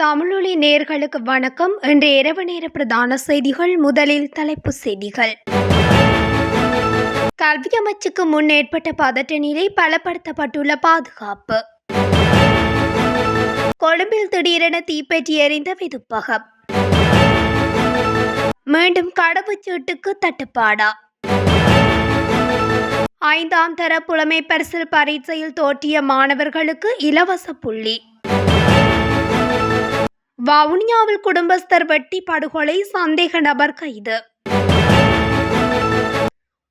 தமிழொலி நேர்களுக்கு வணக்கம். இன்று இரவு நேர பிரதான செய்திகள் முதலில் தலைப்பு செய்திகள். கல்வி அமைச்சுக்கு முன் ஏற்பட்ட பதட்ட நிலை பலப்படுத்தப்பட்டுள்ள பாதுகாப்பு. கொழும்பில் திடீரென தீப்பற்றி எறிந்த விதுப்பகம். மீண்டும் கடவுச்சீட்டுக்கு தட்டுப்பாடா. ஐந்தாம் தர புலமை பரிசில் பரீட்சையில் தோற்றிய மாணவர்களுக்கு இலவச புள்ளி. வவுனியாவில் குடும்பஸ்தர் வெட்டி படுகொலை சந்தேக நபர் கைது.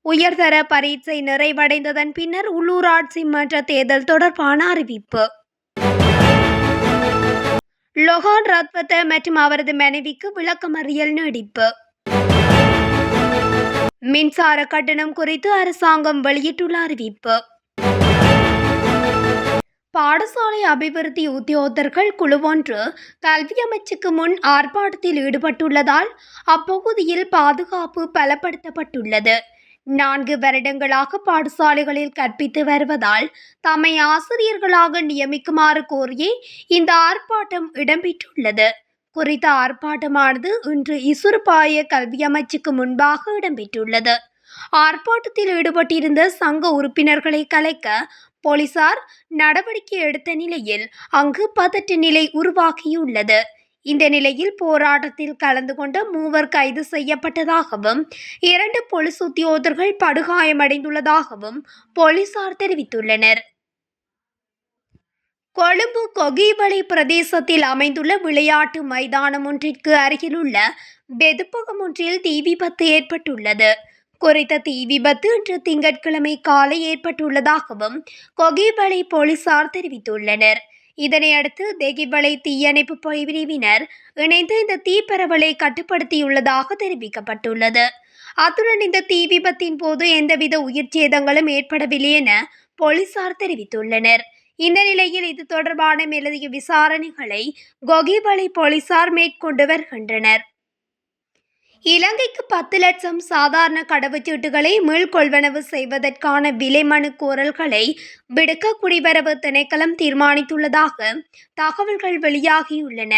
உயர்தர பரீட்சை நிறைவடைந்ததன் பின்னர் உள்ளூராட்சி மன்ற தேர்தல் தொடர்பான அறிவிப்பு. லொஹான் ரத்வத்த மற்றும் அவரது மனைவிக்கு விளக்கமறியல் நீடிப்பு. மின்சார கட்டணம் குறித்து அரசாங்கம் வெளியிட்டுள்ள அறிவிப்பு. பாடசாலை அபிவிருத்தி உத்தியோகத்தர்கள் குழுவொன்று கல்வி அமைச்சுக்கு முன் ஆர்ப்பாட்டத்தில் ஈடுபட்டுள்ளதால் அப்பகுதியில் பாதுகாப்பு பலப்படுத்தப்பட்டுள்ளது. நான்கு வருடங்களாக பாடசாலைகளில் கற்பித்து வருவதால் தம்மை ஆசிரியர்களாக நியமிக்குமாறு கோரியே இந்த ஆர்ப்பாட்டம் இடம்பெற்றுள்ளது. குறித்த ஆர்ப்பாட்டமானது இன்று இசுறுபாய கல்வி அமைச்சுக்கு முன்பாக இடம்பெற்றுள்ளது. ஆர்ப்பாட்டத்தில் ஈடுபட்டிருந்த சங்க உறுப்பினர்களை கலைக்க போலீசார் நடவடிக்கை எடுத்த நிலையில் அங்கு பதட்ட நிலை உருவாகியுள்ளது. இந்த நிலையில் போராட்டத்தில் கலந்து கொண்ட மூவர் கைது செய்யப்பட்டதாகவும் இரண்டு போலீஸ் உத்தியோகர்கள் படுகாயமடைந்துள்ளதாகவும் போலீசார் தெரிவித்துள்ளனர். கொழும்பு கொகிவளை பிரதேசத்தில் அமைந்துள்ள விளையாட்டு மைதானம் ஒன்றிற்கு அருகிலுள்ள வெதுப்பகம் ஒன்றில் தீ விபத்து ஏற்பட்டுள்ளது. குறித்த தீ விபத்து இன்று திங்கட்கிழமை காலை ஏற்பட்டுள்ளதாகவும் கொகிவளை போலீசார் தெரிவித்துள்ளனர். இதனையடுத்து தெகிவளை தீயணைப்பு பிரிவினர் இணைந்து இந்த தீ பரவலை கட்டுப்படுத்தியுள்ளதாக தெரிவிக்கப்பட்டுள்ளது. அத்துடன் இந்த தீ விபத்தின் போது எந்தவித உயிர் சேதங்களும் ஏற்படவில்லை என போலீசார் தெரிவித்துள்ளனர். இந்த நிலையில் இது தொடர்பான மேலதிக விசாரணைகளை கொகிவளை போலீசார் மேற்கொண்டு வருகின்றனர். இலங்கைக்கு பத்து லட்சம் சாதாரண கடவுச்சீட்டுகளை மீள்கொள்வனவு செய்வதற்கான விலை மனு கோரல்களை விடுக்க குடிவரவு திணைக்களம் தீர்மானித்துள்ளதாக தகவல்கள் வெளியாகியுள்ளன.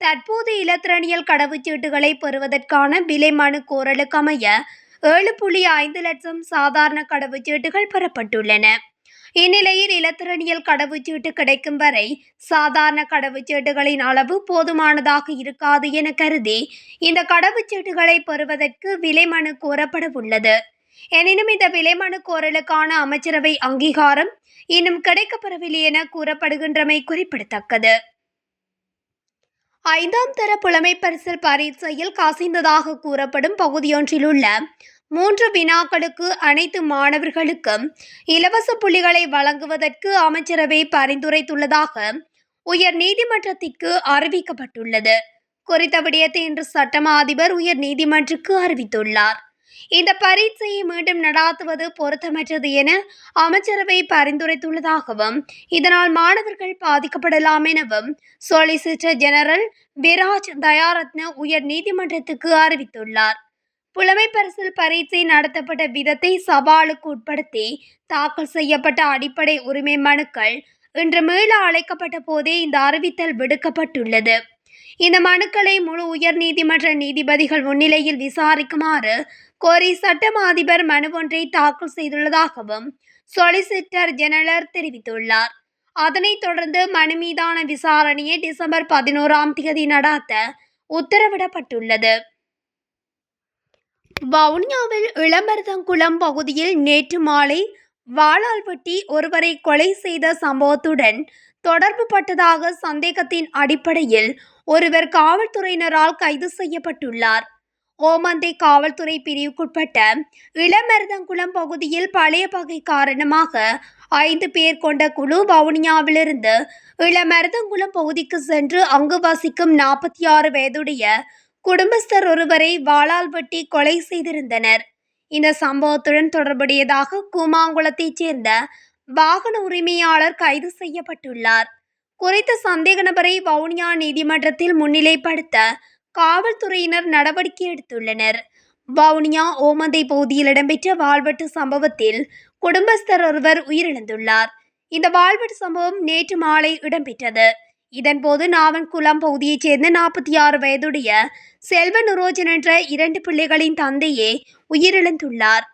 தற்போது இலத்திரனியல் கடவுச்சீட்டுகளை பெறுவதற்கான விலை மனு கோரலுக்கமைய ஏழு புள்ளி ஐந்து லட்சம் சாதாரண கடவுச்சீட்டுகள் பெறப்பட்டுள்ளன. இந்நிலையில் இலத்திரனியல் கடவுச்சீட்டு கிடைக்கும் வரை சாதாரண கடவுச்சீட்டுகளின் அளவு போதுமானதாக இருக்காது என கருதி இந்த கடவுச்சீட்டுகளை பெறுவதற்கு விலை மனு கோரப்பட உள்ளது. எனினும் இந்த விலை மனு கோரலுக்கான அமைச்சரவை அங்கீகாரம் இன்னும் கிடைக்கப்பெறவில்லை என கூறப்படுகின்றமை குறிப்பிடத்தக்கது. ஐந்தாம் தர புலமை பரிசில் பரீட்சையில் கசிந்ததாக கூறப்படும் பகுதியொன்றில் உள்ள மூன்று வினாக்களுக்கு அனைத்து மாணவர்களுக்கும் இலவச புள்ளிகளை வழங்குவதற்கு அமைச்சரவை பரிந்துரைத்துள்ளதாக உயர் நீதிமன்றத்திற்கு அறிவிக்கப்பட்டுள்ளது. குறித்த விடயத்தை இன்று சட்டமா அதிபர் உயர் நீதிமன்றத்துக்கு அறிவித்துள்ளார். இந்த பரீட்சையை மீண்டும் நடாத்துவது பொருத்தமற்றது என அமைச்சரவை பரிந்துரைத்துள்ளதாகவும் இதனால் மாணவர்கள் பாதிக்கப்படலாம் எனவும் சொலிசிட்டர் ஜெனரல் விராஜ் தயாரத்ன உயர் நீதிமன்றத்துக்கு அறிவித்துள்ளார். புலமை பரிசில் பரீட்சை நடத்தப்பட்ட விதத்தை சவாலுக்கு உட்படுத்தி தாக்கல் செய்யப்பட்ட அடிப்படை உரிமை மனுக்கள் இன்று மீள அழைக்கப்பட்ட போதே இந்த அறிவித்தல் விடுக்கப்பட்டுள்ளது. இந்த மனுக்களை முழு உயர் நீதிமன்ற நீதிபதிகள் முன்னிலையில் விசாரிக்குமாறு கோரி சட்டம் அதிபர் மனு ஒன்றை தாக்கல் செய்துள்ளதாகவும் சொலிசிட்டர் ஜெனரல் தெரிவித்துள்ளார். அதனைத் தொடர்ந்து மனு மீதான விசாரணையை டிசம்பர் பதினோராம் தேதி நடாத்த உத்தரவிடப்பட்டுள்ளது. வவுனியாவில் இளமருதங்குளம் பகுதியில் நேற்று மாலை வாளால் வெட்டி ஒருவரை கொலை செய்த சம்பவத்துடன் தொடர்பு பட்டதாக சந்தேகத்தின் அடிப்படையில் ஒருவர் காவல்துறையினரால் கைது செய்யப்பட்டுள்ளார். ஓமந்தை காவல்துறை பிரிவுக்குட்பட்ட இளமருதங்குளம் பகுதியில் பழைய பகை காரணமாக ஐந்து பேர் கொண்ட குழு வவுனியாவிலிருந்து இளமருதங்குளம் பகுதிக்கு சென்று அங்கு வசிக்கும் நாற்பத்தி ஆறு வயதுடைய குடும்பஸ்தர் ஒருவரை வாளால் வெட்டி கொலை செய்திருந்தனர். இந்த சம்பவத்துடன் தொடர்புடையதாக கூமாங்குளத்தைச் சேர்ந்த வாகன உரிமையாளர் கைது செய்யப்பட்டுள்ளார். குறித்த சந்தேக நபரை வவுனியா நீதிமன்றத்தில் முன்னிலைப்படுத்த காவல்துறையினர் நடவடிக்கை எடுத்துள்ளனர். வவுனியா ஓமந்தை பகுதியில் இடம்பெற்ற வாழ்வெட்டு சம்பவத்தில் குடும்பஸ்தர் ஒருவர் உயிரிழந்துள்ளார். இந்த வாழ்வெட்டு சம்பவம் நேற்று மாலை இடம்பெற்றது. இதன்போது நாவன்குளம் பகுதியைச் சேர்ந்த நாற்பத்தி ஆறு வயதுடைய செல்வ நுரோஜன் என்ற இரண்டு பிள்ளைகளின் தந்தையே உயிரிழந்துள்ளார்.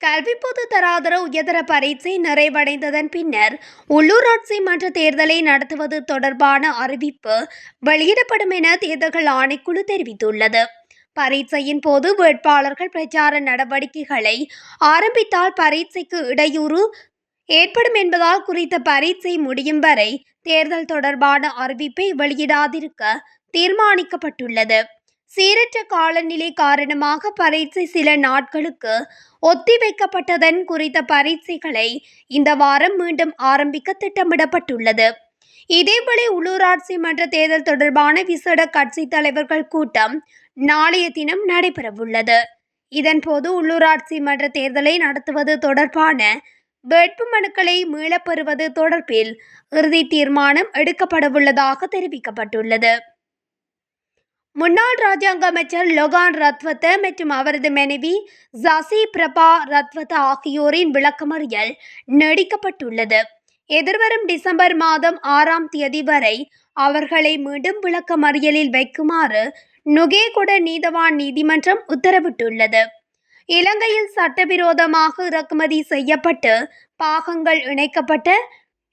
கல்வி பொது தராதர உயர்தர பரீட்சை நிறைவடைந்ததன் பின்னர் உள்ளூராட்சி மன்ற தேர்தலை நடத்துவது தொடர்பான அறிவிப்பு வெளியிடப்படும் என தேர்தல்கள் ஆணைக்குழு தெரிவித்துள்ளது. பரீட்சையின் போது வேட்பாளர்கள் பிரச்சார நடவடிக்கைகளை ஆரம்பித்தால் பரீட்சைக்கு இடையூறு ஏற்படும் என்பதால் குறித்த பரீட்சை முடியும் வரை தேர்தல் தொடர்பான அறிவிப்பை வெளியிடாதிருக்க தீர்மானிக்கப்பட்டுள்ளது. சீரற்ற காலநிலை காரணமாக பரீட்சை சில நாட்களுக்கு ஒத்திவைக்கப்பட்டதன் குறித்த பரீட்சைகளை இந்த வாரம் மீண்டும் ஆரம்பிக்க திட்டமிடப்பட்டுள்ளது. இதேபோல உள்ளூராட்சி மன்ற தேர்தல் தொடர்பான விசேட கட்சி தலைவர்கள் கூட்டம் நாளைய தினம் நடைபெறவுள்ளது. இதன்போது உள்ளூராட்சி மன்ற தேர்தலை நடத்துவது தொடர்பான வேட்பு மனுக்களை மீளப்பெறுவது தொடர்பில் இறுதி தீர்மானம் எடுக்கப்படவுள்ளதாக தெரிவிக்கப்பட்டுள்ளது. முன்னாள் ராஜாங்க அமைச்சர் லொகான் ரத்வத்த மற்றும் அவரது மனைவி ஜசி பிரபா ரத்வத்த ஆகியோரின் விளக்கமறியல் நீடிக்கப்பட்டுள்ளது. எதிர்வரும் டிசம்பர் மாதம் ஆறாம் தேதி வரை அவர்களை மீண்டும் விளக்கமறியலில் வைக்குமாறு நுகேகுட நீதவான் நீதிமன்றம் உத்தரவிட்டுள்ளது. இலங்கையில் சட்டவிரோதமாக இறக்குமதி செய்யப்பட்டு பாகங்கள் இணைக்கப்பட்ட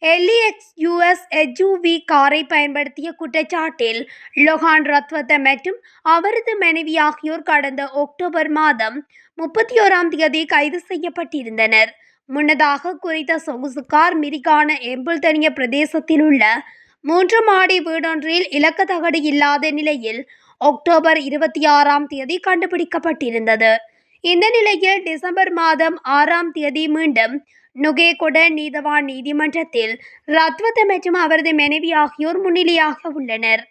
எல்இஎக்ஸ் யுஎஸ் எச்யூவி காரை பயன்படுத்திய குற்றச்சாட்டில் லொஹான் ரத்வத்த மற்றும் அவரது மனைவி ஆகியோர் கடந்த அக்டோபர் மாதம் முப்பத்தி ஓராம் தேதி கைது செய்யப்பட்டிருந்தனர். முன்னதாக குறித்த சொகுசு கார் மிரிகான எம்புல்தனிய பிரதேசத்தில் உள்ள மூன்று மாடி வீடொன்றில் இலக்க தகடு இல்லாத நிலையில் அக்டோபர் இருபத்தி ஆறாம் தேதி கண்டுபிடிக்கப்பட்டிருந்தது. இந்த நிலையில் டிசம்பர் மாதம் ஆறாம் தேதி மீண்டும் நுகேகொட நீதவான் நீதிமன்றத்தில் ரத்வத்த மற்றும் அவரது மனைவி ஆகியோர் முன்னிலையாக உள்ளனர்.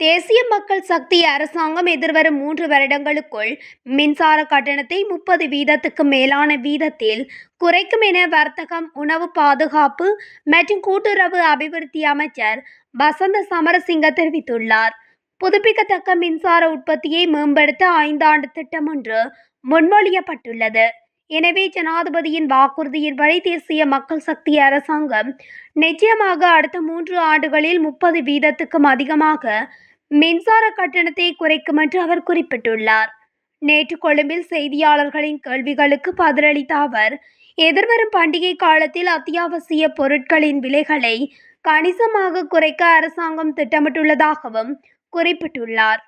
தேசிய மக்கள் சக்தி அரசாங்கம் எதிர்வரும் மூன்று வருடங்களுக்குள் மின்சார கட்டணத்தை முப்பது வீதத்துக்கு மேலான வீதத்தில் குறைக்கும் என வர்த்தகம் உணவு பாதுகாப்பு மற்றும் கூட்டுறவு அபிவிருத்தி அமைச்சர் வசந்த சமரசிங்க தெரிவித்துள்ளார். புதுப்பிக்கத்தக்க மின்சார உற்பத்தியை மேம்படுத்த ஐந்தாண்டு திட்டம் ஒன்று முன்மொழியப்பட்டுள்ளது. எனவே ஜனாதிபதியின் வாக்குறுதியின்படி தேசிய மக்கள் சக்தி அரசாங்கம் நிச்சயமாக அடுத்த மூன்று ஆண்டுகளில் முப்பது வீதத்துக்கும் அதிகமாக மின்சார கட்டணத்தை குறைக்கும் என்று அவர் குறிப்பிட்டுள்ளார். நேற்று கொழும்பில் செய்தியாளர்களின் கேள்விகளுக்கு பதிலளித்த அவர் எதிர்வரும் பண்டிகை காலத்தில் அத்தியாவசிய பொருட்களின் விலைகளை கணிசமாக குறைக்க அரசாங்கம் திட்டமிட்டுள்ளதாகவும் குறிப்பிட்டுள்ளார்.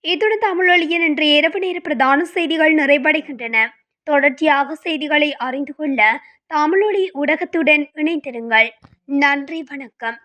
இத்துடன் தமிழொலியின் இன்று இரவு நேர பிரதான செய்திகள் நிறைவடைகின்றன. தொடர்ச்சியாக செய்திகளை அறிந்து கொள்ள தமிழொலி ஊடகத்துடன் இணைந்திருங்கள். நன்றி வணக்கம்.